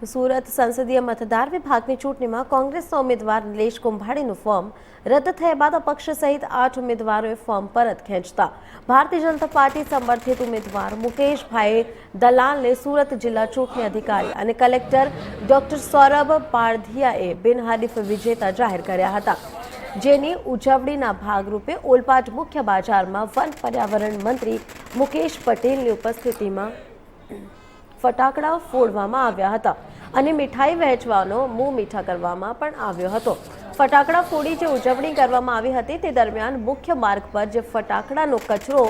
તો સુરત સંસદીય મતદાર વિભાગની ચૂંટણીમાં કોંગ્રેસના ઉમેદવાર નિલેશ કુંભાડીનું ફોર્મ રદ થયા બાદ અપક્ષ સહિત આઠ ઉમેદવારોએ ફોર્મ પરત ખેંચતા. ભારતીય જનતા પાર્ટી સમર્થિત ઉમેદવાર મુકેશભાઈ દલાલને સુરત જિલ્લા ચૂંટણી અધિકારી અને કલેક્ટર ડોક્ટર સૌરભ પારધિયાએ બિનહરીફ વિજેતા જાહેર કર્યા હતા, જેની ઉજવણીના ભાગરૂપે ઓલપાડ મુખ્ય બજારમાં વન પર્યાવરણ મંત્રી મુકેશ પટેલની ઉપસ્થિતિમાં ફટાકડા ફોડવામાં આવ્યા હતા અને મીઠાઈ વહેંચવાનો મું મીઠા કરવામાં પણ આવ્યો હતો. ફટાકડા ફોડી જે ઉજવણી કરવામાં આવી હતી તે દરમિયાન મુખ્ય માર્ગ પર જે ફટાકડાનો કચરો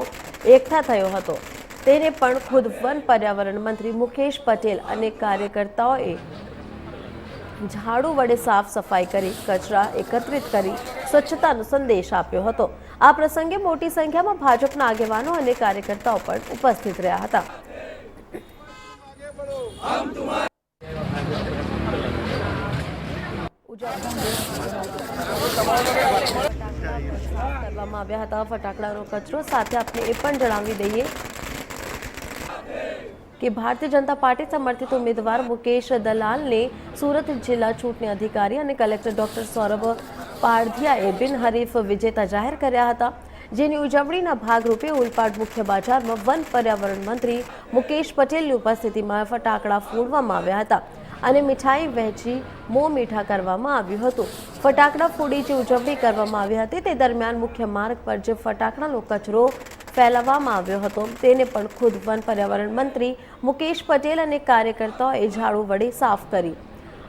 એકઠા થયો હતો તેને પણ ખુદ વન પર્યાવરણ મંત્રી મુકેશ પટેલ અને કાર્યકર્તાઓએ ઝાડુ વડે સાફ સફાઈ કરી, કચરા એકત્રિત કરી, સ્વચ્છતાનો સંદેશ આપ્યો હતો. આ પ્રસંગે મોટી સંખ્યામાં ભાજપના આગેવાનો અને કાર્યકર્તાઓ પણ ઉપસ્થિત રહ્યા હતા. કરવામાં આવ્યા હતા ફટાકડાનો કચરો. સાથે આપણે એ પણ જણાવી દઈએ કે ભારતીય જનતા પાર્ટી સમર્થિત ઉમેદવાર મુકેશ દલાલને સુરત જિલ્લા ચૂંટણી અધિકારી અને કલેક્ટર ડોક્ટર સૌરભ પારધિયાએ બિનહરીફ વિજેતા જાહેર કર્યા હતા. જેની ઉજવણીના ભાગરૂપે ઉલપાડ મુખ્ય બજારમાં વન પર્યાવરણ મંત્રી મુકેશ પટેલની ઉપસ્થિતિમાં ફટાકડા ફોડવામાં આવ્યા હતા અને મીઠાઈ વહેંચી મો મીઠા કરવામાં આવ્યું હતું. ફટાકડા ફોડી જે ઉજવણી કરવામાં આવી હતી તે દરમિયાન મુખ્ય માર્ગ પર જે ફટાકડાનો કચરો ફેલાવવામાં આવ્યો હતો તેને પણ ખુદ વન પર્યાવરણ મંત્રી મુકેશ પટેલ અને કાર્યકર્તાઓએ ઝાડુ વડે સાફ કરી.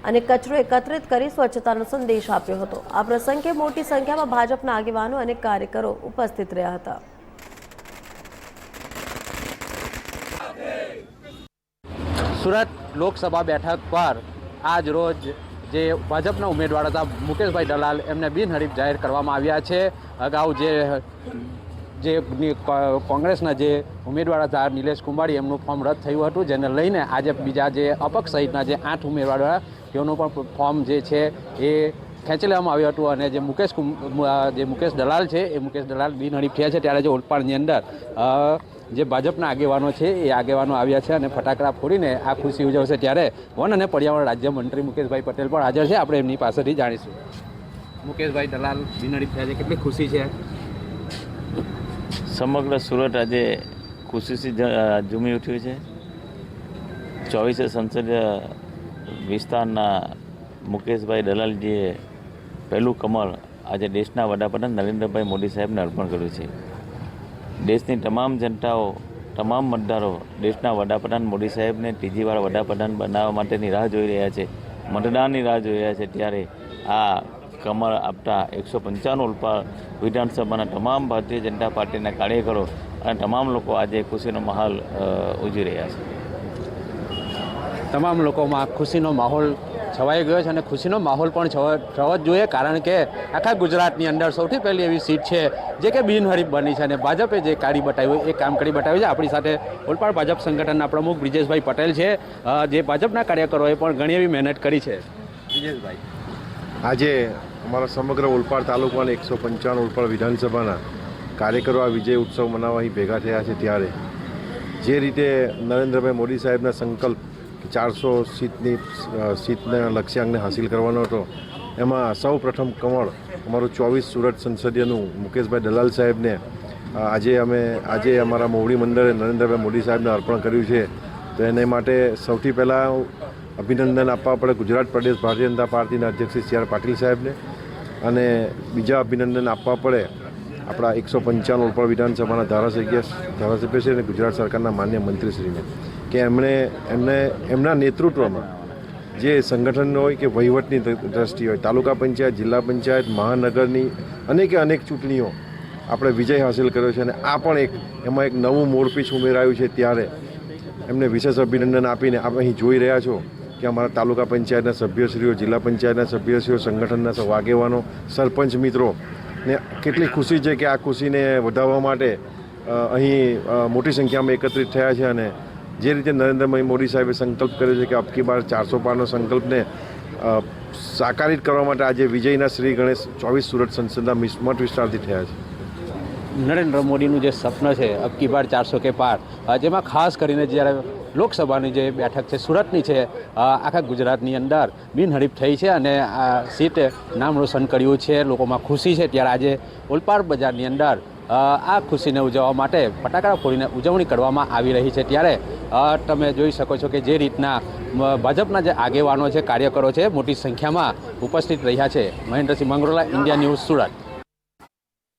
અને કચરો એકત્રિત કરી સ્વચ્છતાનો સંદેશ આપ્યો હતો. આ પ્રસંગે મોટી સંખ્યામાં ભાજપના આગેવાનો અને કાર્યકરો ઉપસ્થિત રહ્યા હતા. સુરત લોકસભા બેઠક પર આજ રોજ જે ભાજપના ઉમેદવાર હતા, મુકેશભાઈ દલાલ, એમને બિનહરીફ જાહેર કરવામાં આવ્યા છે. અગાઉ જે જે કોંગ્રેસના જે ઉમેદવાર હતા, નિલેશ કુંભાડી એમનું ફોર્મ રદ થયું હતું, જેને લઈને આજે બીજા જે અપક્ષ સહિતના જે આઠ ઉમેદવારો તેઓનું પણ ફોર્મ જે છે એ ખેંચી લેવામાં આવ્યું હતું અને જે મુકેશ જે મુકેશ દલાલ છે, એ મુકેશ દલાલ બિનહરીફ થયા છે. ત્યારે જે ઓલપાડની અંદર જે ભાજપના આગેવાનો છે, એ આગેવાનો આવ્યા છે અને ફટાકડા ફોડીને આ ખુશી ઉજવશે. ત્યારે વન અને પર્યાવરણ રાજ્યમંત્રી મુકેશભાઈ પટેલ પણ હાજર છે. આપણે એમની પાસેથી જાણીશું. મુકેશભાઈ દલાલ બિનહરીફ થયા છે. કેટલી ખુશી છે? સમગ્ર સુરત આજે ખુશીથી ઝૂમી ઉઠ્યું છે. ચોવીસે સંસદીય વિસ્તારના મુકેશભાઈ દલાલજીએ પહેલું કમળ આજે દેશના વડાપ્રધાન નરેન્દ્રભાઈ મોદી સાહેબને અર્પણ કર્યું છે. દેશની તમામ જનતાઓ, તમામ મતદારો દેશના વડાપ્રધાન મોદી સાહેબને ત્રીજી વાર વડાપ્રધાન બનાવવા માટેની રાહ જોઈ રહ્યા છે, મતદાનની રાહ જોઈ રહ્યા છે. ત્યારે આ કમળ આપતા એકસો પંચાણું ઉપર વિધાનસભાના તમામ ભારતીય જનતા પાર્ટીના કાર્યકરો અને તમામ લોકો આજે ખુશીનો માહોલ ઉજી રહ્યા છે. તમામ લોકોમાં ખુશીનો માહોલ છવાઈ ગયો છે અને ખુશીનો માહોલ પણ છવા જ જોઈએ કારણ કે આખા ગુજરાતની અંદર સૌથી પહેલી એવી સીટ છે જે કે બિનહરીફ બની છે અને ભાજપે જે કાઢી બતાવ્યું એ કામ કરી બતાવ્યું છે. આપણી સાથે ઓલપાડ ભાજપ સંગઠનના પ્રમુખ બ્રિજેશભાઈ પટેલ છે. જે ભાજપના કાર્યકરોએ પણ ઘણી એવી મહેનત કરી છે. બ્રિજેશભાઈ. આજે અમારા સમગ્ર ઓલપાડ તાલુકાના એકસો પંચાણું ઓલપાડ વિધાનસભાના કાર્યકરો આ વિજય ઉત્સવ મનાવવા અહીં ભેગા થયા છે ત્યારે. જે રીતે નરેન્દ્રભાઈ મોદી સાહેબના સંકલ્પ ચારસો સીટની સીટના લક્ષ્યાંકને હાંસિલ કરવાનો હતો. એમાં સૌ પ્રથમ કમળ અમારું ચોવીસ સુરત સંસદીયનું મુકેશભાઈ દલાલ સાહેબને આજે અમે, આજે અમારા મોવડી મંડળે નરેન્દ્રભાઈ મોદી સાહેબને અર્પણ કર્યું છે. તો એને માટે સૌથી પહેલાં અભિનંદન આપવા પડે ગુજરાત પ્રદેશ ભારતીય જનતા પાર્ટીના અધ્યક્ષ સી આર પાટીલ સાહેબને અને બીજા અભિનંદન આપવા પડે આપણા એકસો પંચાણું ઉપર વિધાનસભાના ધારાસભ્ય ધારાસભ્યશ્રી અને ગુજરાત સરકારના માન્ય મંત્રીશ્રીને. કે એમણે એમને એમના નેતૃત્વમાં જે સંગઠન હોય કે વહીવટની દ્રષ્ટિ હોય, તાલુકા પંચાયત, જિલ્લા પંચાયત, મહાનગરની અનેકે અનેક ચૂંટણીઓ આપણે વિજય હાંસિલ કર્યો છે અને આ પણ એક, એમાં એક નવું મોરપીછ ઉમેરાયું છે ત્યારે એમને વિશેષ અભિનંદન આપીને આપણે અહીં જોઈ રહ્યા છો કે અમારા તાલુકા પંચાયતના સભ્યશ્રીઓ, જિલ્લા પંચાયતના સભ્યશ્રીઓ, સંગઠનના સૌ, આગેવાનો, સરપંચ મિત્રો ને કેટલી ખુશી છે કે આ ખુશીને વધારવા માટે અહીં મોટી સંખ્યામાં એકત્રિત થયા છે અને જે રીતે નરેન્દ્રભાઈ મોદી સાહેબે સંકલ્પ કર્યો છે કે અબકી બાર ચારસો પારનો સંકલ્પને સાકારિત કરવા માટે આજે વિજયના શ્રી ગણેશ ચોવીસ સુરત સંસદના મિસ- વિસ્તારથી થયા છે. નરેન્દ્ર મોદીનું જે સપન છે, અબકી બાર ચારસો કે પાર જેમાં ખાસ કરીને જ્યારે લોકસભાની જે બેઠક છે, સુરતની છે આખા ગુજરાતની અંદર બિનહરીફ થઈ છે અને આ સીટે નામ રોશન કર્યું છે, લોકોમાં ખુશી છે. ત્યારે આજે ઓલપાડ બજારની અંદર આ ખુશીને ઉજવવા માટે ફટાકડા ફોડીને ઉજવણી કરવામાં આવી રહી છે. ત્યારે તમે જોઈ શકો છો કે જે રીતના ભાજપના જે આગેવાનો છે, કાર્યકરો છે, મોટી સંખ્યામાં ઉપસ્થિત રહ્યા છે. Mahendrasinh Mangrola, India news Surat.